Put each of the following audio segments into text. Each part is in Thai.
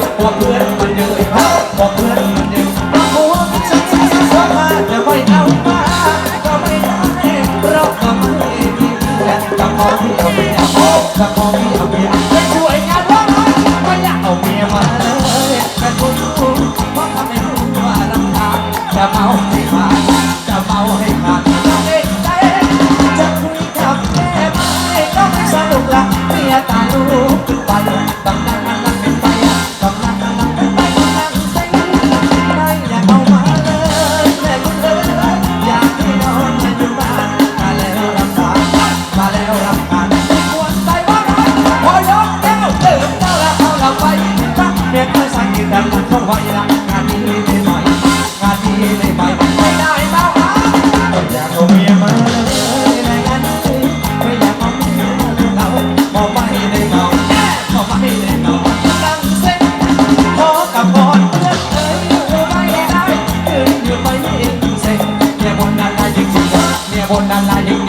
Foto é ด็ม่อสังเกตดังมันต้องไหวละานนี้ไม่ไหวงานไม่ได้แล้วต้อยากเอาเมียมาเล่ามอบให้ด้เงาพอไม่ได้เงาตั้งเส้นพอกับพอเพื่อนเอ้ยอยู่ไม่ได้ยืนอยู่ไม่เส้นเนี่ยบนนั้นลายยิงเนี่ยบนนั้นลายยิง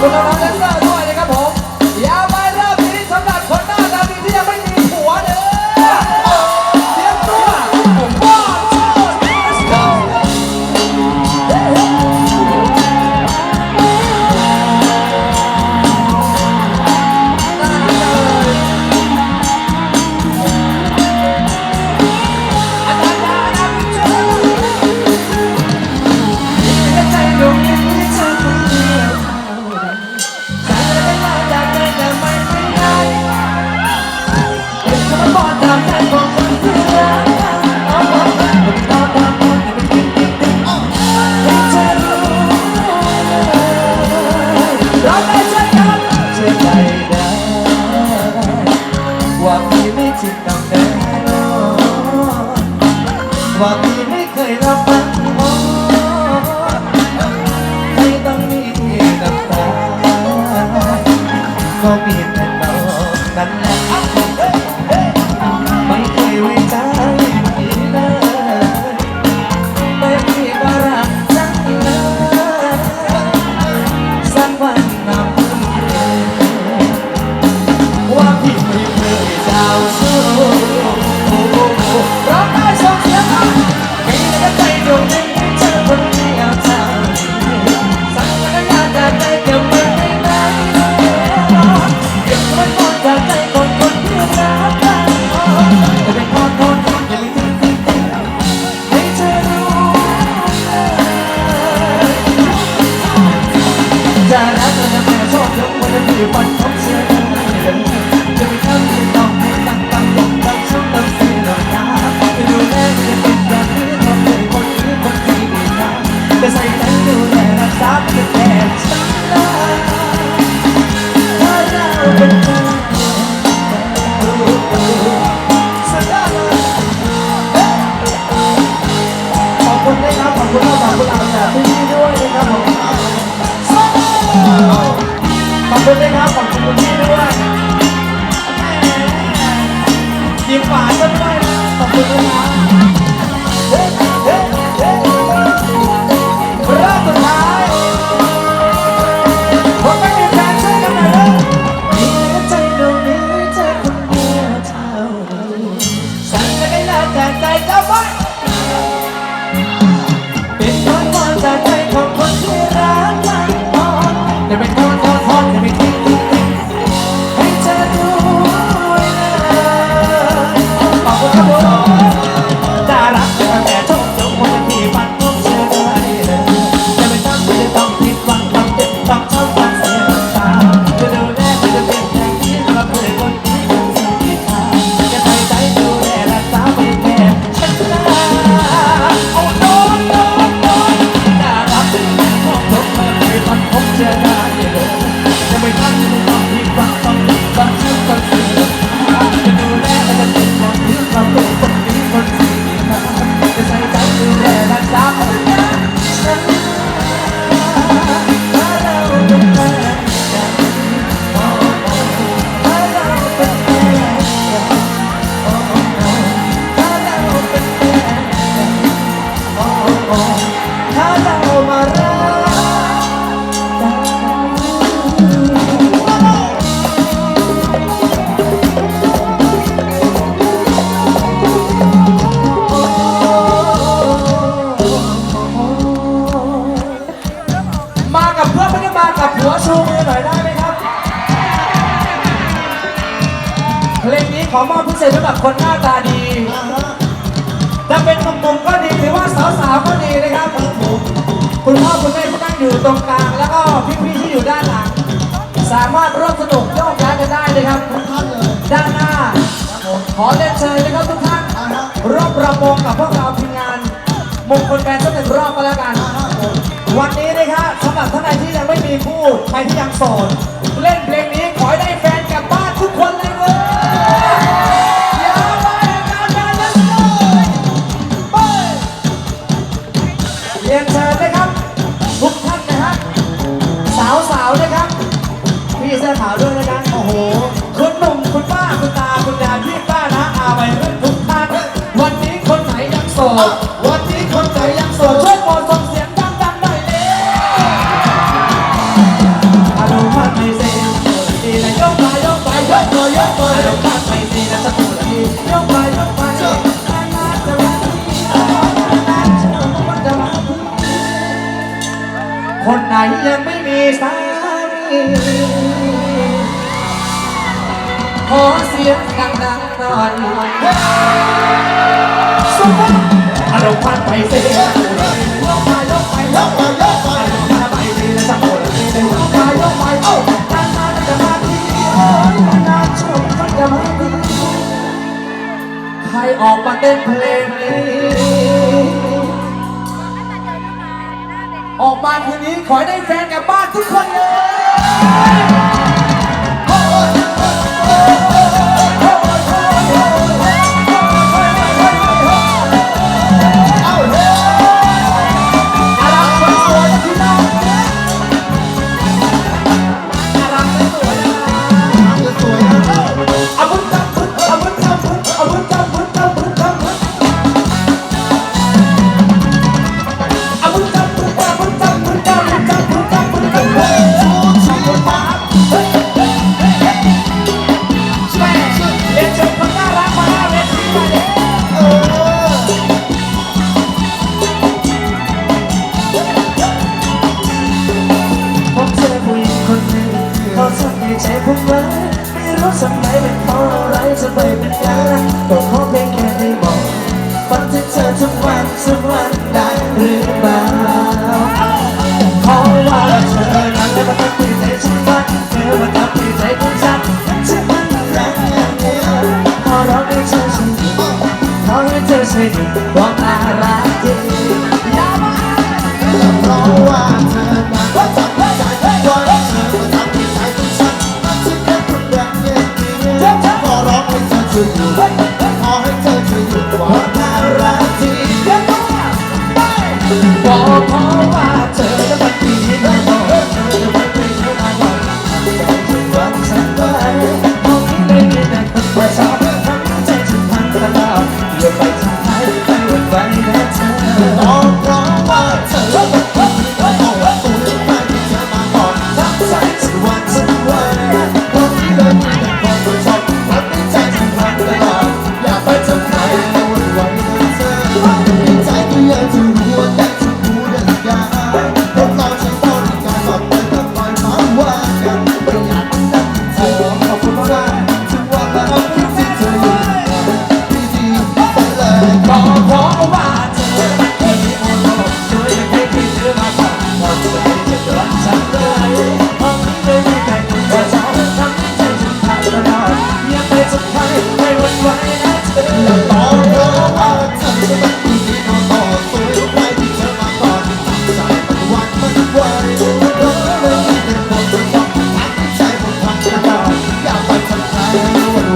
我叫唐三藏 คุณด้วยครับขอบคุณคุณพี่ด้วยยิ้มหวานด้วยขอบคุณนะครับ จะเป็นหนุ่มๆก็ดีหรือว่าสาวๆก็ดีนะครับผมคุณพ่อคุณแม่ที่นั่งอยู่ตรงกลาง แล้วก็พี่ๆที่อยู่ด้านหลัง สามารถร่วมสนุกโยกย้ายกันได้นะครับทุกท่านเลยด้านหน้า ขอเรียนเชิญนะครับทุกท่านร่วมระมงกับพวกเราทีมงานมงคลแบนสักหนึ่งรอบก็แล้วกัน วันนี้นะครับสำหรับท่านใดที่ยังไม่มีคู่ใครที่ยังโสดเล่นเพลงนี้ สด วันนี้คนใจยังโสดช่วยโปรดส่งเสียงดังๆหน่อยเลยวอารมณ์พัดไม่เซ็นดีนะยกไปยกไปยกตัวยกตัวอารมณ์พัดไม่ดีนะสักคนดียกไปยกไปคนไหนยังไม่มีสามี ขอเสียงดังๆหน่อยสุดอารมณ์พัดไปเสียยกไปยกไปยกไปยกไปอารมณ์พัดไปเสียสันไปยกไปเอ้าตั้งนานจะมาที่นานช่วยก็จะไม่ดีใครออกมาเต้นเพลงนี้ออกมาคืนนี้ขอให้ได้แฟนกับบ้านทุกคนเลย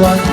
one.